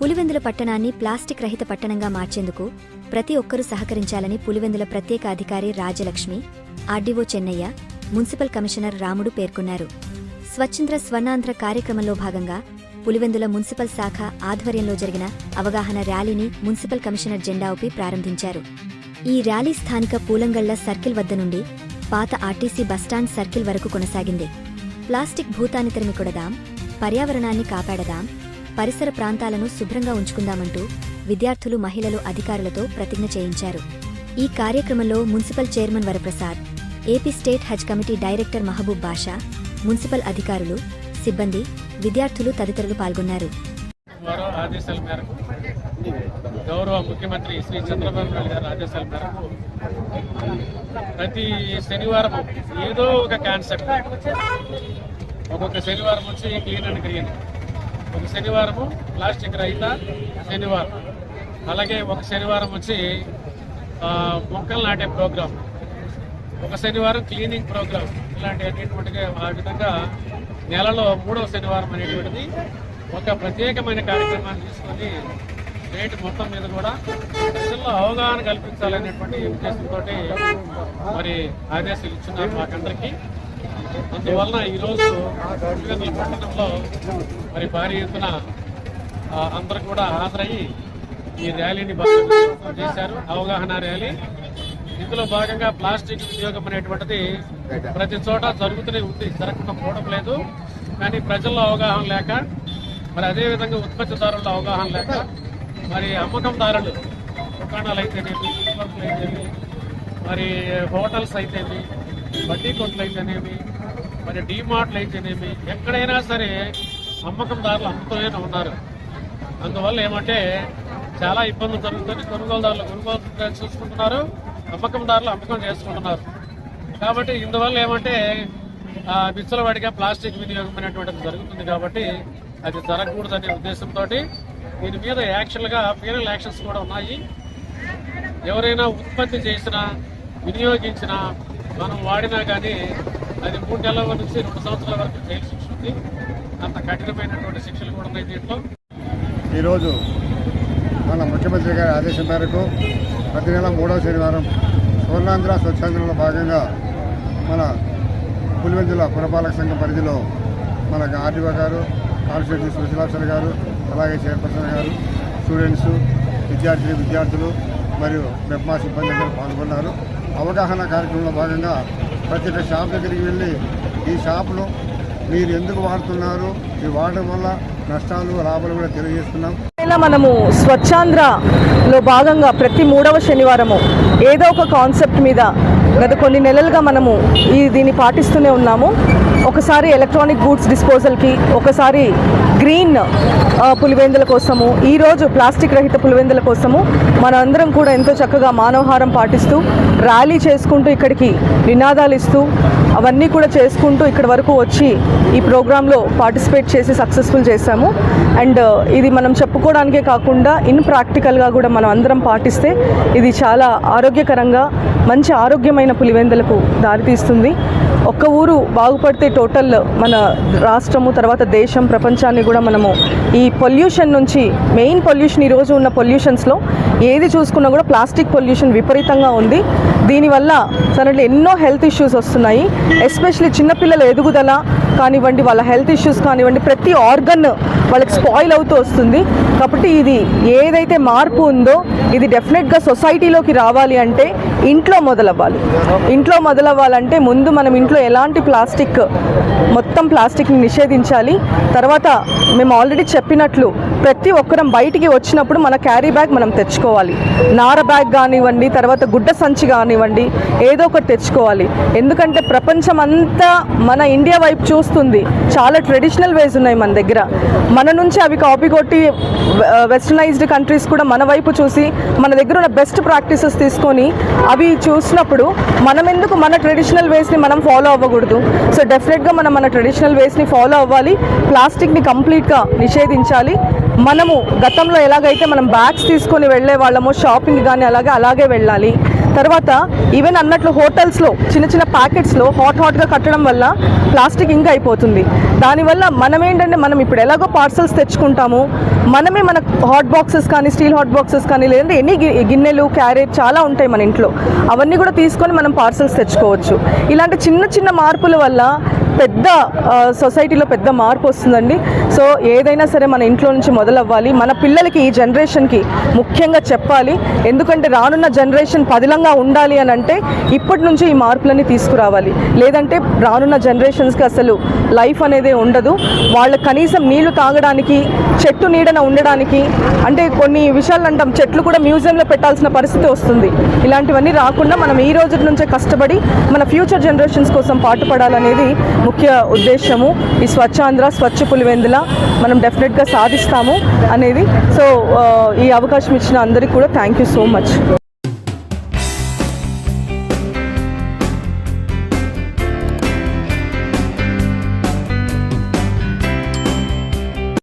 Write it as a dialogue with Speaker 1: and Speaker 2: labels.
Speaker 1: పులివెందుల పట్టణాన్ని ప్లాస్టిక్ రహిత పట్టణంగా మార్చేందుకు ప్రతి ఒక్కరూ సహకరించాలని పులివెందుల ప్రత్యేక అధికారి Rajalakshmi RDO Chennaiah municipal commissioner Ramudu పేర్కొన్నారు. స్వచ్ఛంద్ర స్వర్ణాంధ్ర కార్యక్రమంలో భాగంగా పులివెందుల మున్సిపల్ శాఖ ఆధ్వర్యంలో జరిగిన అవగాహన ర్యాలీని మున్సిపల్ కమిషనర్ జెండా ఊపి ప్రారంభించారు. ఈ ర్యాలీ స్థానిక పూలంగళ్ళ సర్కిల్ వద్ద నుండి పాత ఆర్టీసీ బస్టాండ్ సర్కిల్ వరకు కొనసాగింది. ప్లాస్టిక్ భూతాన్ని తరిమికొడదాం పర్యావరణాన్ని కాపాడదాం పరిసర ప్రాంతాలను శుభ్రంగా ఉంచుకుందామంటూ విద్యార్థులు మహిళలు అధికారులతో ప్రతిజ్ఞ చేయించారు. ఈ కార్యక్రమంలో municipal chairman Varaprasad AP state Haj committee director Mahaboob Basha municipal అధికారులు సిబ్బంది విద్యార్థులు తదితరులు పాల్గొన్నారు.
Speaker 2: ఆదేశాల మేరకు గౌరవ ముఖ్యమంత్రి శ్రీ చంద్రబాబు నాయుడు గారి ఆదేశాల మేరకు ప్రతి శనివారం ఏదో ఒక కాన్సెప్ట్ ఒక్కొక్క శనివారం వచ్చి క్లీన్ అండ్ క్లీన్. ఒక శనివారము ప్లాస్టిక్ రహిత శనివారం. అలాగే ఒక శనివారం వచ్చి మొక్కలు నాటే ప్రోగ్రాం. ఒక శనివారం క్లీనింగ్ ప్రోగ్రామ్ ఇలాంటి అనేటువంటిగా ఆ విధంగా నెలలో మూడవ శనివారం అనేటువంటిది ఒక ప్రత్యేకమైన కార్యక్రమాన్ని తీసుకొని స్టేట్ మొత్తం మీద కూడా ప్రజల్లో అవగాహన కల్పించాలనేటువంటి ఉద్దేశంతో మరి ఆదేశాలు ఇచ్చున్నారు మాకందరికీ. అందువలన ఈరోజు పులివెందుల పట్టణంలో మరి భారీ ఎత్తున అందరు అందరూ కూడా హాజరయ్యి ఈ ర్యాలీని బాగా చేశారు. అవగాహన ర్యాలీ. ఇందులో భాగంగా ప్లాస్టిక్ వినియోగం అనేటువంటిది ప్రతి చోట జరుగుతూనే ఉంది. జరగకుండా పోవడం లేదు. కానీ ప్రజల్లో అవగాహన లేక మరి అదేవిధంగా ఉత్పత్తిదారుల అవగాహన లేక మరి అమ్మకందారులు దుకాణాలు అయితేనేమి అయితేనేమి మరి హోటల్స్ అయితేనేమి బడ్డీ కొట్లు అయితేనేమి మరి డీమార్ట్లు అయితేనేమి ఎక్కడైనా సరే అమ్మకందారులు అమ్ముతూనే ఉన్నారు. అందువల్ల ఏమంటే చాలా ఇబ్బందులు జరుగుతుంది కొనుగోలుదారులు కొనుగోలు చూసుకుంటున్నారు అమ్మకందారులు అమ్మకం చేసుకుంటున్నారు. కాబట్టి ఇందువల్ల ఏమంటే ఆ, ప్లాస్టిక్ వినియోగం అనేటువంటిది జరుగుతుంది కాబట్టి అది జరగకూడదనే ఉద్దేశంతో దీని మీద యాక్షన్లుగా పీనల్ యాక్షన్స్ కూడా ఉన్నాయి. ఎవరైనా ఉత్పత్తి చేసినా వినియోగించినా మనం వాడినా కానీ అది మూడు నెలల నుంచి రెండు సంవత్సరాల వరకు జైలు శిక్ష ఉంది. అంత కఠినమైనటువంటి శిక్షలు కూడా ఉన్నాయి దీంట్లో.
Speaker 3: ఈరోజు మన ముఖ్యమంత్రి గారి ఆదేశం మేరకు ప్రతి నెల మూడవ శనివారం స్వర్ణాంధ్ర స్వచ్ఛాంధ్రలో భాగంగా మన పులివెందుల పురపాలక సంఘం పరిధిలో మన ఆర్డీఓ గారు కాన్స్టిట్యూషన్ స్పెషల్ ఆఫీసర్ గారు అలాగే చైర్పర్సన్ గారు స్టూడెంట్స్ విద్యార్థి విద్యార్థులు మరియు మెప్మా సిబ్బంది అందరూ పాల్గొన్నారు. అవగాహన కార్యక్రమంలో భాగంగా ప్రతి షాప్ దగ్గరికి వెళ్ళి ఈ షాపులో మీరు ఎందుకు వాడుతున్నారు? ఈ వాడడం వల్ల నష్టాలు లాభాలు కూడా తెలియజేస్తున్నాం.
Speaker 4: ఇలా మనము స్వచ్ఛాంధ్రలో భాగంగా ప్రతి మూడవ శనివారము ఏదో ఒక కాన్సెప్ట్ మీద గత కొన్ని నెలలుగా మనము ఈ దీన్ని పాటిస్తూనే ఉన్నాము. ఒకసారి ఎలక్ట్రానిక్ గూడ్స్ డిస్పోజల్కి ఒకసారి గ్రీన్ పులివెందుల కోసము ఈరోజు ప్లాస్టిక్ రహిత పులివెందుల కోసము మనందరం కూడా ఎంతో చక్కగా మానవహారం పాటిస్తూ ర్యాలీ చేసుకుంటూ ఇక్కడికి నినాదాలు ఇస్తూ అవన్నీ కూడా చేసుకుంటూ ఇక్కడ వరకు వచ్చి ఈ ప్రోగ్రాంలో పార్టిసిపేట్ చేసి సక్సెస్ఫుల్ చేశాము. అండ్ ఇది మనం చెప్పుకోవడానికే కాకుండా ఇన్ ప్రాక్టికల్గా కూడా మనం అందరం పాటిస్తే ఇది చాలా ఆరోగ్యకరంగా మంచి ఆరోగ్యమైన పులివెందులకు దారితీస్తుంది. ఒక్క ఊరు బాగుపడితే టోటల్ మన రాష్ట్రము తర్వాత దేశం ప్రపంచాన్ని కూడా మనము ఈ పొల్యూషన్ నుంచి మెయిన్ పొల్యూషన్ ఈరోజు ఉన్న పొల్యూషన్స్లో ఏది చూసుకున్నా కూడా ప్లాస్టిక్ పొల్యూషన్ విపరీతంగా ఉంది. దీనివల్ల సడన్లీ ఎన్నో హెల్త్ ఇష్యూస్ వస్తున్నాయి. ఎస్పెషలీ చిన్నపిల్లల ఎదుగుదల కానివ్వండి వాళ్ళ హెల్త్ ఇష్యూస్ కానివ్వండి ప్రతి ఆర్గన్ వాళ్ళకి స్పాయిల్ అవుతూ వస్తుంది. కాబట్టి ఇది ఏదైతే మార్పు ఉందో ఇది డెఫినెట్గా సొసైటీలోకి రావాలి అంటే ఇంట్లో మొదలవ్వాలి. ఇంట్లో మొదలవ్వాలంటే ముందు మనం ఇంట్లో ఎలాంటి ప్లాస్టిక్ మొత్తం ప్లాస్టిక్ని నిషేధించాలి. తర్వాత మేము ఆల్రెడీ చెప్పినట్లు ప్రతి ఒక్కరం బయటికి వచ్చినప్పుడు మన క్యారీ బ్యాగ్ మనం తెచ్చుకోవాలి. నార బ్యాగ్ కానివ్వండి తర్వాత గుడ్డ సంచి కానివ్వండి ఏదో ఒకటి తెచ్చుకోవాలి. ఎందుకంటే ప్రపంచం అంతా మన ఇండియా వైపు చూస్తుంది. చాలా ట్రెడిషనల్ వేస్ ఉన్నాయి మన దగ్గర. మన నుంచి అవి కాపీ కొట్టి వెస్టర్నైజ్డ్ కంట్రీస్ కూడా మన వైపు చూసి మన దగ్గర ఉన్న బెస్ట్ ప్రాక్టీసెస్ తీసుకొని అవి చూసినప్పుడు మనం ఎందుకు మన ట్రెడిషనల్ వేస్ని మనం ఫాలో అవ్వకూడదు? సో డెఫినెట్గా మనం మన ట్రెడిషనల్ వేస్ని ఫాలో అవ్వాలి. ప్లాస్టిక్ని కంప్లీట్గా నిషేధించాలి. మనము గతంలో ఎలాగైతే మనం బ్యాగ్స్ తీసుకొని వెళ్ళే వాళ్ళము షాపింగ్ కానీ అలాగే అలాగే వెళ్ళాలి. తర్వాత ఈవెన్ అన్నట్లు హోటల్స్లో చిన్న చిన్న ప్యాకెట్స్లో హాట్ హాట్గా కట్టడం వల్ల ప్లాస్టిక్ ఇంకా అయిపోతుంది. దానివల్ల మనం ఏంటంటే మనం ఇప్పుడు ఎలాగో పార్సల్స్ తెచ్చుకుంటాము. మనమే మన హాట్ బాక్సెస్ కానీ స్టీల్ హాట్ బాక్సెస్ కానీ లేదంటే ఎన్ని గి- గిన్నెలు క్యారెట్ చాలా ఉంటాయి మన ఇంట్లో. అవన్నీ కూడా తీసుకొని మనం పార్సల్స్ తెచ్చుకోవచ్చు. ఇలాంటి చిన్న చిన్న మార్పుల వల్ల పెద్ద సొసైటీలో పెద్ద మార్పు వస్తుందండి. సో ఏదైనా సరే మన ఇంట్లో నుంచి మొదలవ్వాలి. మన పిల్లలకి ఈ జనరేషన్కి ముఖ్యంగా చెప్పాలి. ఎందుకంటే రానున్న జనరేషన్ పదిలంగా ఉండాలి అని అంటే ఇప్పటి నుంచి ఈ మార్పులన్నీ తీసుకురావాలి. లేదంటే రానున్న జనరేషన్స్కి అసలు లైఫ్ అనేది ఉండదు. వాళ్ళ కనీసం నీళ్ళు తాగడానికి చెట్టు నీడన ఉండడానికి అంటే కొన్ని విషయాలు అంటాం. చెట్లు కూడా మ్యూజియంలో పెట్టాల్సిన పరిస్థితి వస్తుంది. ఇలాంటివన్నీ రాకుండా మనం ఈ రోజు నుంచే కష్టపడి మన ఫ్యూచర్ జనరేషన్స్ కోసం పాటుపడాలనేది ముఖ్య ఉద్దేశము ఈ స్వచ్ఛాంధ్ర స్వచ్ఛ పులివెందుల మనం డెఫినెట్గా సాధిస్తాము అనేది. సో uh, ఈ అవకాశం ఇచ్చిన అందరికీ కూడా థ్యాంక్ యూ సో మచ్